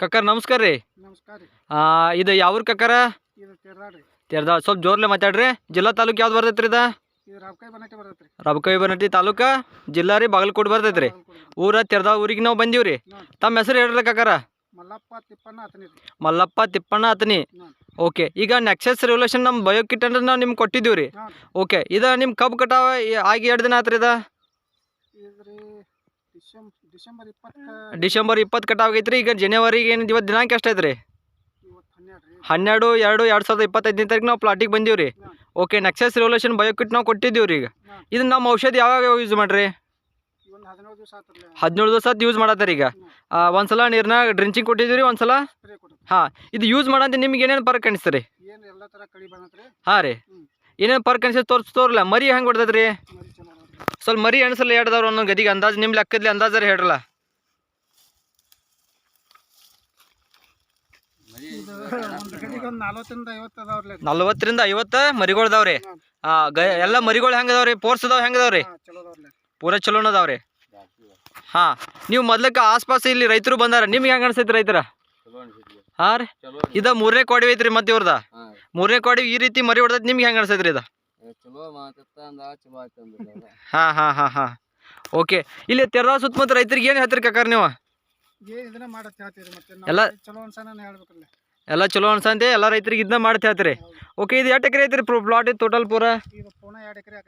ಕಕ್ಕರ್ ನಮಸ್ಕಾರ ರೀ. ನಮಸ್ಕಾರ ರೀ. ಇದು ಯಾವ್ರ ಕಕ್ಕರ? ಇದು ತೆರ್ದಾಡ್ರಿ ತೆರ್ದ ಸ್ವಲ್ಪ ಜೋರ್ಲೆ ಮಾತಾಡ್ರಿ. ಜಿಲ್ಲಾ ತಾಲೂಕು ಯಾವ್ದು ಬರ್ತೈತ್ರಿ ಇದು? ಇದು ಬನಟ್ಟಿ ರಬಕವಿ ಬನಟ್ಟಿ ತಾಲೂಕ ಜಿಲ್ಲಾ ರೀ ಬಾಗಲಕೋಟೆ ಬರ್ತೈತ್ರಿ. ಊರ ತೆರ್ದ ಊರಿಗೆ ನಾವು ಬಂದೀವ್ರಿ ತಮ್ಮ ಹೆಸರು ಹೇಳ್ರಿ ಕಕ್ಕರ? ಮಲ್ಲಪ್ಪ ತಿಪ್ಪಣ್ಣ ಆತನಿ ಮಲ್ಲಪ್ಪ ತಿಪ್ಪಣ್ಣ ಅತನಿ ಓಕೆ ಈಗ ನೆಕ್ಸಸ್ ರೆವಲ್ಯೂಷನ್ ನಮ್ಮ ಬಯೋಕಿಟ್ ಅಂದ್ರೆ ನಾವು ನಿಮ್ಗೆ ಕೊಟ್ಟಿದ್ದೀವಿ ರೀ. ಓಕೆ ಇದು ನಿಮ್ಮ ಕಬ್ಬು ಕಟಾವ ಆಗಿ ಎರಡು ದಿನ ಆತ್ರಿ ಇದು? ಡಿಸೆಂಬರ್ ಇಪ್ಪತ್ತ ಕಟಾವ್ ಆಗೈತ್ರಿ ಈಗ ಜನವರಿಗೆ ಏನು ಇವತ್ತು ದಿನಾಂಕ ಎಷ್ಟು ರೀ ಇವತ್ತು ಹನ್ನೆರಡು ಎರಡು ಎರಡು ಸಾವಿರದ ಇಪ್ಪತ್ತೈದನೇ ತಾರೀಕು ನಾವು ಪ್ಲಾಟಿಗೆ ಬಂದೀವಿ ರೀ ಓಕೆ ನೆಕ್ಸಸ್ ರೆವಲ್ಯೂಷನ್ ಬಯೋಕಿಟ್ ನಾವು ಕೊಟ್ಟಿದ್ದೀವಿ ರೀ ಈಗ. ಇದು ಇದನ್ನ ನಮ್ಮ ಔಷಧಿ ಯಾವಾಗ ಯೂಸ್ ಮಾಡ್ರಿ? ಹದಿನೇಳು ದಿವಸ ಯೂಸ್ ಮಾಡತ್ತಾರ ಈಗ. ಆ, ಒಂದ್ಸಲ ನೀರ್ನಾಗ ಡ್ರಿಂಚಿಂಗ್ ಕೊಟ್ಟಿದ್ದೀವಿ ರೀ ಒಂದ್ಸಲ ಹಾ ಹಾಂ ಇದು ಯೂಸ್ ಮಾಡಂತ ನಿಮ್ಗೆ ಏನೇನು ಪರ್ಕ್ ಕಾಣಿಸ್ತೀರಿ ಹಾಂ ರೀ. ಏನೇನು ಪರ್ಕ್ ಅನ್ಸತ್ತೆ ತೋರ್ಸ್ ತೋರ್ಲ ಮರಿ ಹೆಂಗೆ ಹೊಡ್ದೈತೆ ರೀ ಮರಿ ಚಲೋ ನೋಡ್ರಿ ಸ್ವಲ್ಪ ಮರಿ ಅನ್ಸಲ್ಲ ಹೇಳ್ದವ್ರು ಒಂದೊಂದು ಗದಿಗೆ ಅಂದಾಜು ನಿಮ್ಮ ಲೆಕ್ಕದಲ್ಲಿ ಅಂದಾಜರ ಹೇಳ್ರಲ್ಲ. ನಲ್ವತ್ತರಿಂದ ಐವತ್ತ ಮರಿಗಳ್ದಾವ್ರಿ. ಆ, ಗ, ಎಲ್ಲ ಮರಿಗಳು ಹೆಂಗದವ್ರಿ? ಪೋರ್ಸ್ ಅದಾವ ಹೆಂಗೆ ಅದಾವ್ರಿ ಹಾಂ ಚಲೋ ಅದಾವ್ರಲ್ಲ ಪೂರ ಚಲೋನ ಅದಾವ್ರಿ ಹಾಂ, ನೀವು ಮೊದ್ಲಕ್ಕೆ ಆಸ್ಪಾಸ್ ಇಲ್ಲಿ ರೈತರು ಬಂದಾರ. ನಿಮ್ಗೆ ಹೆಂಗ ಅನ್ಸೈತಿ ರೈತರ? ಹಾ ರೀ. ಇದ ಇದು ಮೂರನೇ ಕೋಡಿ ಐತ್ರಿ ಮತ್ತೆ ಇವ್ರದ? ಮೂರನೇ ಕೋಡಿ ಈ ರೀತಿ ಮರಿ ಹೊಡ್ದೈತಿ, ನಿಮ್ಗೆ ಹೆಂಗ ಅನ್ಸೈತ್ರಿ ಇದು? ಚಲೋ ಮಾತತ್ತ ಅಂದ ಚಲೋ ಆಯ್ತು ಹಾಂ ಹಾಂ ಹಾಂ ಹಾಂ. ಓಕೆ ಇಲ್ಲಿ ತೆರದ ಸುತ್ತಮುತ್ತ ರೈತರಿಗೆ ಏನು ಹೇಳ್ತೀರಿ ಕಕ್ಕಾರ ನೀವು? ಏನು ಇದನ್ನ ಮಾಡತ್ತೆ ಹೇಳ್ತೀರಿ ಮತ್ತೆ. ಎಲ್ಲ- ಚಲೋ ಅನ್ಸನ ಹೇಳ್ಬೇಕಲ್ಲ ಎಲ್ಲ ಚಲೋ ಅನ್ಸಂತೆ ಎಲ್ಲ ರೈತರಿಗೆ ಇದನ್ನ ಮಾಡ್ತಾ ಹೇಳ್ತೀರಿ. ಓಕೆ ಇದು ಎಷ್ಟು ಎಕರೆ ಐತ್ರಿ ಪ್ಲಾಟ್ ಟೋಟಲ್ ಪೂರ? ಇದು ಪೂನ ಎರಡು ಎಕರೆ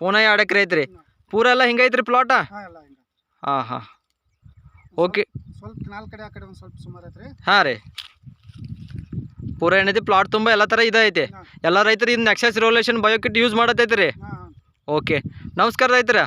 ಪೂನ ಎರಡು ಎಕರೆ ಐತ್ರಿ. ಪೂರ ಎಲ್ಲ ಹಿಂಗೈತ್ರಿ ಪ್ಲಾಟ ಹಾ ಎಲ್ಲ ಹಿಂಗ. ಹಾಂ ಹಾಂ. ಓಕೆ ಸ್ವಲ್ಪ ನಾಲ್ಕು ಕಡೆ ಆ ಕಡೆ ಒಂದು ಸ್ವಲ್ಪ ಸುಮಾರು ಐತ್ರಿ. ಹಾಂ ರೀ. ಪೂರ ಏನೈತಿ ಪ್ಲಾಟ್ ತುಂಬ ಎಲ್ಲ ಥರ ಇದೈತಿ ಎಲ್ಲ ರೈತರು ಇನ್ನು ನೆಕ್ಸಸ್ ರೆವಲ್ಯೂಷನ್ ಬಯೋಕಿಟ್ ಯೂಸ್ ಮಾಡತೈತಿ ರೀ ಓಕೆ ನಮಸ್ಕಾರ ರೈತರ.